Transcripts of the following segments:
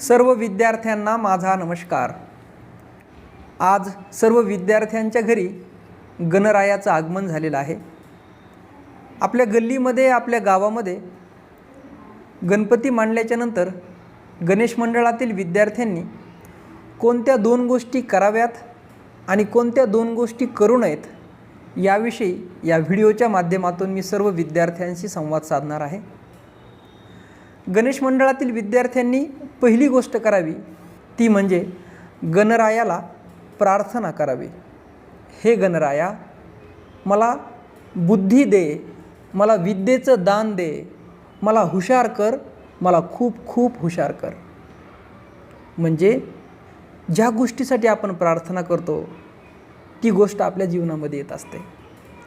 सर्व विद्यार्थ्यांना माझा नमस्कार. आज सर्व विद्यार्थ्यांच्या घरी गणरायाचं आगमन झालेलं आहे. आपल्या गल्लीमध्ये आपल्या गावामध्ये गणपती मांडल्याच्या नंतर गणेश मंडळातील विद्यार्थ्यांनी कोणत्या दोन गोष्टी कराव्यात आणि कोणत्या दोन गोष्टी करू नयेत याविषयी या व्हिडिओच्या माध्यमातून मी सर्व विद्यार्थ्यांशी संवाद साधणार आहे. गणेश मंडळातील विद्यार्थ्यांनी पहिली गोष्ट करावी ती म्हणजे गणरायाला प्रार्थना करावी. हे गणराया मला बुद्धी दे मला विद्येचं दान दे मला हुशार कर मला खूप खूप हुशार कर. म्हणजे ज्या गोष्टीसाठी आपण प्रार्थना करतो ती गोष्ट आपल्या जीवनामध्ये येत असते.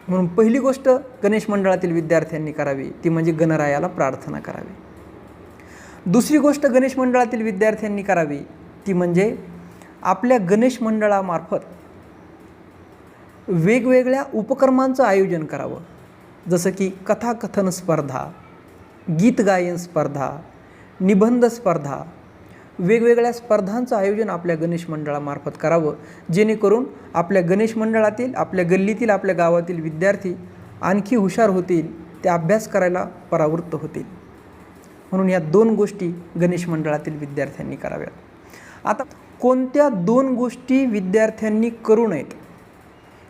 म्हणून पहिली गोष्ट गणेश मंडळातील विद्यार्थ्यांनी करावी ती म्हणजे गणरायाला प्रार्थना करावी. दुसरी गोष्ट गणेश मंडळातील विद्यार्थ्यांनी करावी ती म्हणजे आपल्या गणेश मंडळामार्फत वेगवेगळ्या उपक्रमांचं आयोजन करावं. जसं की कथाकथन स्पर्धा गीत गायन स्पर्धा निबंध स्पर्धा वेगवेगळ्या स्पर्धांचं आयोजन आपल्या गणेश मंडळामार्फत करावं जेणेकरून आपल्या गणेश मंडळातील आपल्या गल्लीतील आपल्या गावातील विद्यार्थी आणखी हुशार होतील ते अभ्यास करायला परावृत्त होतील. म्हणून या दोन गोष्टी गणेश मंडळातील विद्यार्थ्यांनी कराव्यात. आता कोणत्या दोन गोष्टी विद्यार्थ्यांनी करू नयेत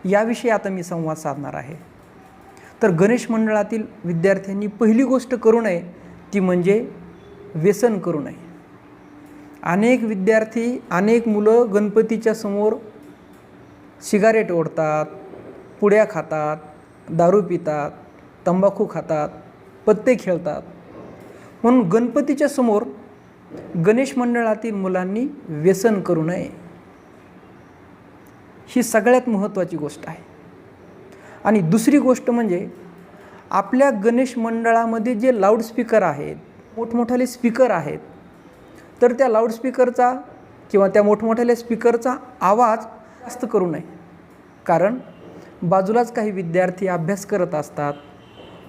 याविषयी आता मी संवाद साधणार आहे. तर गणेश मंडळातील विद्यार्थ्यांनी पहिली गोष्ट करू नये ती म्हणजे व्यसन करू नये. अनेक विद्यार्थी अनेक मुलं गणपतीच्या समोर सिगारेट ओढतात पुड्या खातात दारू पितात तंबाखू खातात पत्ते खेळतात. म्हणून गणपतीच्या समोर गणेश मंडळातील मुलांनी व्यसन करू नये. ही सगळ्यात महत्त्वाची गोष्ट आहे. आणि दुसरी गोष्ट म्हणजे आपल्या गणेश मंडळामध्ये जे लाऊडस्पीकर आहेत मोठमोठाले स्पीकर आहेत तर त्या लाऊडस्पीकरचा किंवा त्या मोठमोठ्याल्या स्पीकरचा आवाज जास्त करू नये. कारण बाजूलाच काही विद्यार्थी अभ्यास करत असतात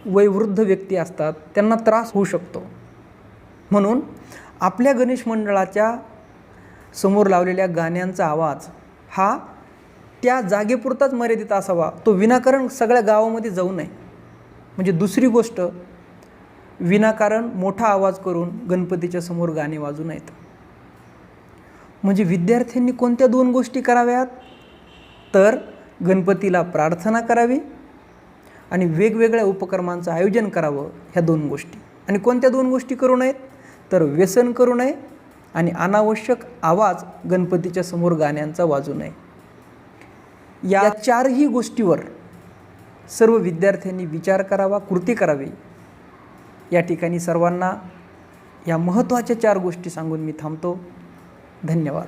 वयवृद्ध व्यक्ती असतात त्यांना त्रास होऊ शकतो. म्हणून आपल्या गणेश मंडळाच्या समोर लावलेल्या गाण्यांचा आवाज हा त्या जागेपुरताच मर्यादित असावा. तो विनाकारण सगळ्या गावामध्ये जाऊ नये. म्हणजे दुसरी गोष्ट विनाकारण मोठा आवाज करून गणपतीच्या समोर गाणे वाजू नयेत. म्हणजे विद्यार्थ्यांनी कोणत्या दोन गोष्टी कराव्यात? तर गणपतीला प्रार्थना करावी आणि वेगवेगळ्या उपक्रमांचं आयोजन करावं ह्या दोन गोष्टी. आणि कोणत्या दोन गोष्टी करू नयेत? तर व्यसन करू नये आणि अनावश्यक आवाज गणपतीच्या समोर गाण्यांचा वाजू नये. या चारही गोष्टीवर सर्व विद्यार्थ्यांनी विचार करावा कृती करावी. या ठिकाणी सर्वांना या महत्त्वाच्या चार गोष्टी सांगून मी थांबतो. धन्यवाद.